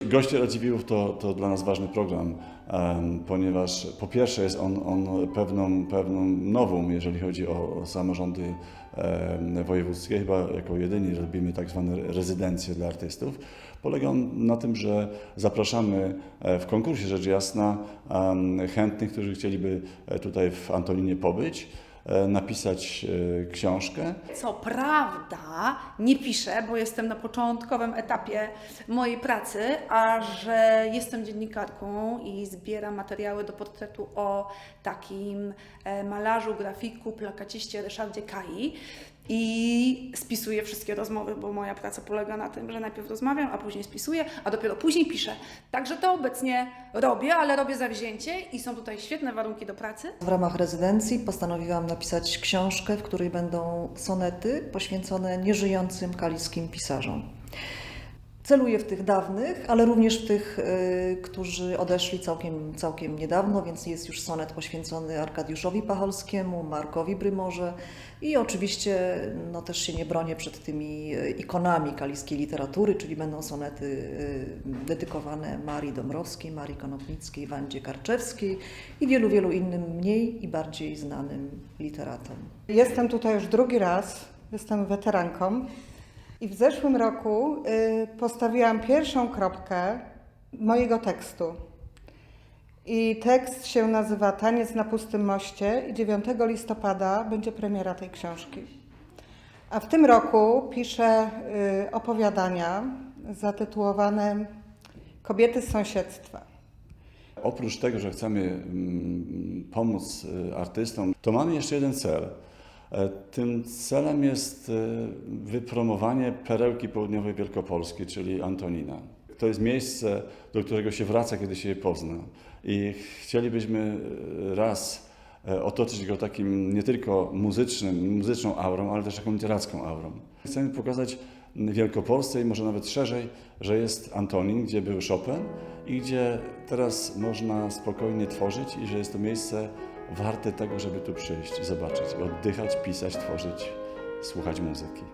Goście Radziwiłłów to, to dla nas ważny program, ponieważ po pierwsze jest on, on pewną, pewną nową, jeżeli chodzi o, o samorządy wojewódzkie. Chyba jako jedyni robimy tak zwane rezydencje dla artystów. Polega on na tym, że zapraszamy e, w konkursie rzecz jasna chętnych, którzy chcieliby e, tutaj w Antoninie pobyć, napisać e, książkę. Co prawda nie piszę, bo jestem na początkowym etapie mojej pracy, a że jestem dziennikarką i zbieram materiały do portretu o takim e, malarzu, grafiku, plakaciście Ryszardzie Kai. I spisuję wszystkie rozmowy, bo moja praca polega na tym, że najpierw rozmawiam, a później spisuję, a dopiero później piszę. Także to obecnie robię, ale robię zawzięcie i są tutaj świetne warunki do pracy. W ramach rezydencji postanowiłam napisać książkę, w której będą sonety poświęcone nieżyjącym kaliskim pisarzom. Celuję w tych dawnych, ale również w tych, y, którzy odeszli całkiem, całkiem niedawno, więc jest już sonet poświęcony Arkadiuszowi Pacholskiemu, Markowi Brymorze i oczywiście no, też się nie bronię przed tymi y, ikonami kaliskiej literatury, czyli będą sonety y, dedykowane Marii Dąbrowskiej, Marii Konopnickiej, Wandzie Karczewskiej i wielu, wielu innym mniej i bardziej znanym literatom. Jestem tutaj już drugi raz, jestem weteranką i w zeszłym roku y, postawiłam pierwszą kropkę mojego tekstu. I tekst się nazywa Taniec na pustym moście i 9 listopada będzie premiera tej książki. A w tym roku piszę y, opowiadania zatytułowane Kobiety z sąsiedztwa. Oprócz tego, że chcemy mm, pomóc y, artystom, to mamy jeszcze jeden cel. E, Tym celem jest y, wypromowanie perełki południowej Wielkopolski, czyli Antonina. To jest miejsce, do którego się wraca, kiedy się je pozna. I chcielibyśmy y, raz e, otoczyć go takim nie tylko muzycznym, muzyczną aurą, ale też taką literacką aurą. Chcemy pokazać Wielkopolsce i może nawet szerzej, że jest Antonin, gdzie był Chopin i gdzie teraz można spokojnie tworzyć i że jest to miejsce warte tego, żeby tu przyjść, zobaczyć, oddychać, pisać, tworzyć, słuchać muzyki.